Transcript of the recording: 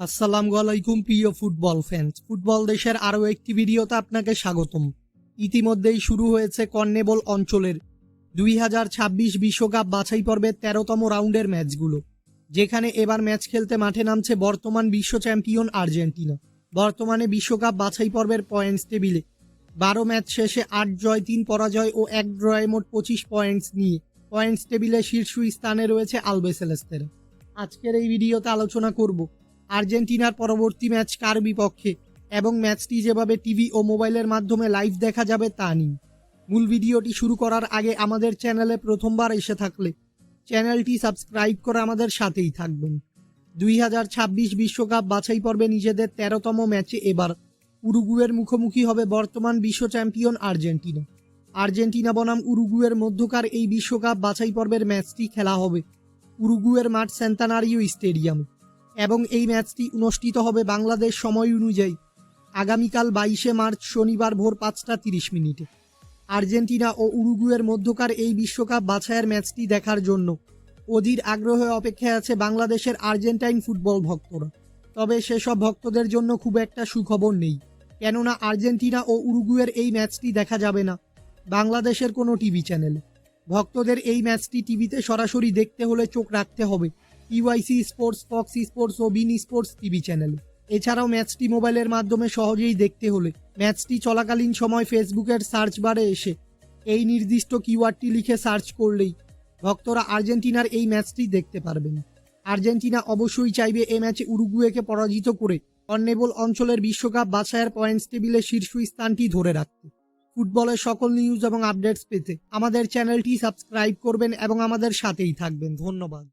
আসসালামু আলাইকুম, প্রিয় ফুটবল ফ্যান্স ফুটবল দেশের আরও একটি ভিডিওতে আপনাকে স্বাগতম। ইতিমধ্যেই শুরু হয়েছে কর্নেবল অঞ্চলের দুই হাজার ছাব্বিশ বিশ্বকাপ বাছাই পর্বের তেরোতম রাউন্ডের ম্যাচগুলো, যেখানে এবার ম্যাচ খেলতে মাঠে নামছে বর্তমান বিশ্ব চ্যাম্পিয়ন আর্জেন্টিনা। বর্তমানে বিশ্বকাপ বাছাই পর্বের পয়েন্টস টেবিলে বারো ম্যাচ শেষে আট জয়, তিন পরাজয় ও এক ড্রয়ে মোট পঁচিশ পয়েন্টস নিয়ে পয়েন্টস টেবিলে শীর্ষ স্থানে রয়েছে আলবেসেলেস্তেরা আজকের এই ভিডিওতে আলোচনা করব আর্জেন্টিনার পরবর্তী ম্যাচ কার বিপক্ষে? এবং ম্যাচটি যেভাবে টিভি ও মোবাইলের মাধ্যমে লাইভ দেখা যাবে তা নিয়ে। মূল ভিডিওটি শুরু করার আগে আমাদের চ্যানেলে প্রথমবার এসে থাকলে চ্যানেলটি সাবস্ক্রাইব করে আমাদের সাথেই থাকবেন। দুই হাজার ছাব্বিশ বিশ্বকাপ বাছাই পর্বে নিজেদের তেরোতম ম্যাচে এবার উরুগুয়ের মুখোমুখি হবে বর্তমান বিশ্ব চ্যাম্পিয়ন আর্জেন্টিনা। আর্জেন্টিনা বনাম উরুগুয়ের মধ্যকার এই বিশ্বকাপ বাছাই পর্বের ম্যাচটি খেলা হবে উরুগুয়ের মাঠ সেন্তানারিও স্টেডিয়ামে। এবং এই ম্যাচটি অনুষ্ঠিত হবে বাংলাদেশ সময় অনুযায়ী। আগামীকাল বাইশে মার্চ শনিবার ভোর পাঁচটা তিরিশ মিনিটে। আর্জেন্টিনা ও উরুগুয়ের মধ্যকার এই বিশ্বকাপ বাছাইয়ের ম্যাচটি দেখার জন্য অধীর আগ্রহে অপেক্ষায় আছে বাংলাদেশের আর্জেন্টাইন ফুটবল ভক্তরা। তবে সেসব ভক্তদের জন্য খুব একটা সুখবর নেই, কেননা আর্জেন্টিনা ও উরুগুয়ের এই ম্যাচটি দেখা যাবে না বাংলাদেশের কোনো টিভি চ্যানেলে। ভক্তদের এই ম্যাচটি টিভিতে সরাসরি দেখতে হলে চোখ রাখতে হবে। ইউআইসি স্পোর্টস ফক্স স্পোর্টস ও বিন স্পোর্টস টিভি চ্যানেলে এছাড়াও ম্যাচটি মোবাইলের মাধ্যমে সহজেই দেখতে হলে ম্যাচটি চলাকালীন সময় ফেসবুকের সার্চ বারে এসে এই নির্দিষ্ট কিওয়ার্ডটি লিখে সার্চ করলেই ভক্তরা আর্জেন্টিনার এই ম্যাচটি দেখতে পারবেন। আর্জেন্টিনা অবশ্যই চাইবে এ ম্যাচে উরুগুয়েকে পরাজিত করে কর্নেবল অঞ্চলের বিশ্বকাপ বাছাইয়ের পয়েন্টস টেবিলে শীর্ষ স্থানটি ধরে রাখতে। ফুটবলের সকল নিউজ এবং আপডেটস পেতে আমাদের চ্যানেলটি সাবস্ক্রাইব করবেন এবং আমাদের সাথেই থাকবেন। ধন্যবাদ।